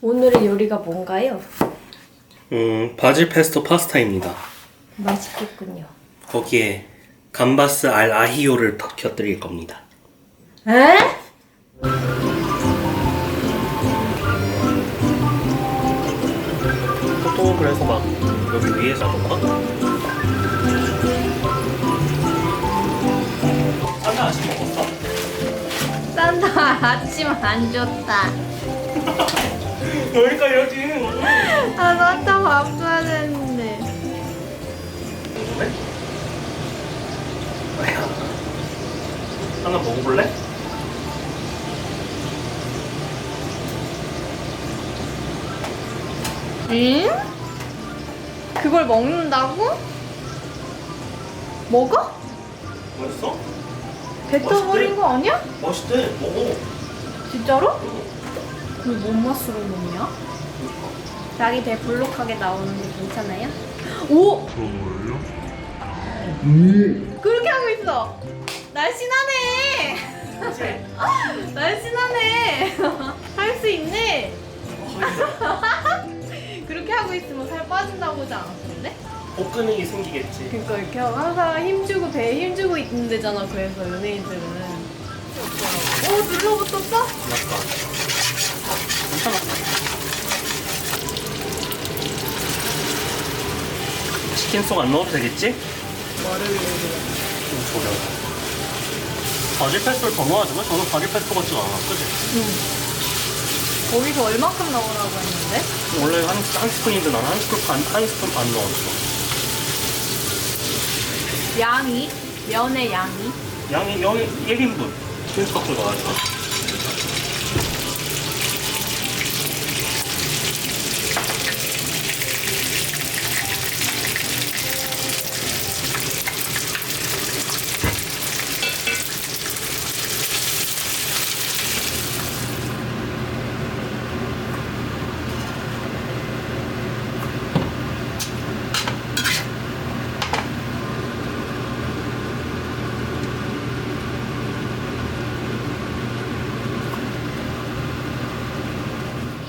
오늘의 요리가 뭔가요? 음, 바질 페스토 파스타입니다. 맛있겠군요. 거기에 감바스 알 아히오를 더 곁들일 겁니다. 에? 보통은 그래서 막 여기 위에서 먹나? 산타 아침 먹었어? 산타 아침 안 줬다. 그러니까 이러지. 아 산타 밥 줘야 되는데. 하나 먹어볼래? 응? 그걸 먹는다고? 먹어? 맛있어? 뱉어버린 거 아니야? 맛있대. 먹어. 진짜로? 그럼 뭔 맛으로 먹냐? 자기 배 볼록하게 나오는데 괜찮아요? 오! 그렇게 하고 있어. 날씬하네. 날씬하네. 할 수 있네. 그렇게 하고 있으면 살 빠진다고 하지 않았는데? 복근이 생기겠지. 그러니까 이렇게 하고 항상 힘주고 배에 힘주고 있는 데잖아. 그래서 연예인들은. 오 눌러붙었어? 약간. 괜찮아. 치킨 속 안 넣어도 되겠지? 뭐를 좀 졸여. 바질 페스토를 더 넣어주면 저는 바질 페스토 같지가 않아. 그지? 거기서 얼마큼 넣으라고 했는데? 원래 한, 한 스푼인데 나는 한 스푼 반, 한 스푼 반 넣었어. 양이? 면의 양이? 양이, 양이 1인분. 김치박스 넣어가지고.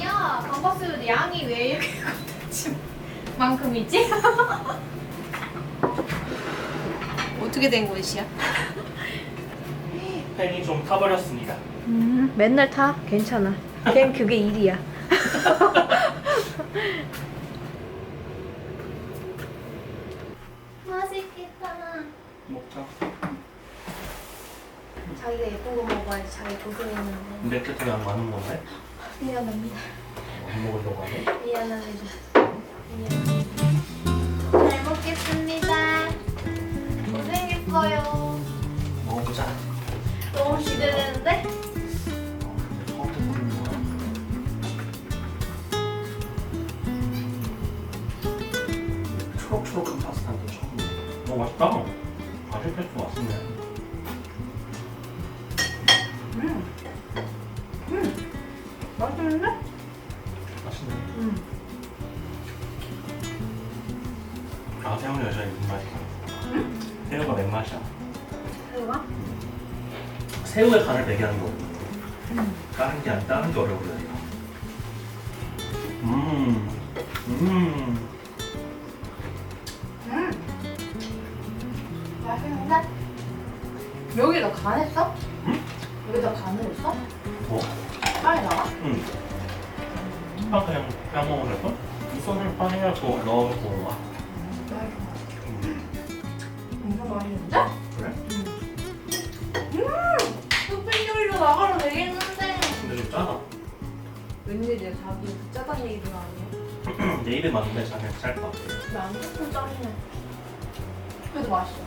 야, 감바스 양이 왜 이렇게 만큼이지? 어떻게 된 것이야? 팬이 좀 타버렸습니다. 음, 맨날 타. 괜찮아. 걘 그게 일이야. 맛있겠다. 먹자. 자기가 예쁜 거 먹어야지 자기 고생했는데. 내 끝에 안 많은 건데? 미안합니다. 안 먹으려고 하네? 미안합니다. 미안합니다. 잘 먹겠습니다. 고생했어요. 먹어보자. 너무 기대되는데? 초록초록한 파스타는 또 처음이야. 어, 맛있다. 바질 페스토 맛있네. 음. 음. 맛있는데? 맛있네. 음. 아, 새우는 여전히 입맛이야. 새우가 맨 맛이야. 새우가? 새우의 간을 매기하는 거. 다른 게, 안- 다른 게 어려워요, 이거. 음, 음. 음. 맛있는데? 여기다 간했어? 응? 여기다 간을 했어? 뭐? 빵에다가? 응. 파 그냥, 그냥 먹으면 될걸? 이 소스를 파내갖고 넣어놓고 와. 엄청 맛있는데? 그래? 음! 요리로 나가면 되겠는데? 근데 좀 짜다. 웬일이야 자기 짜다는 얘기도 안 해. 내 입에 맞는데 자네 짤것 같아. 왜안 조금 짜리네. 그래도 맛있어.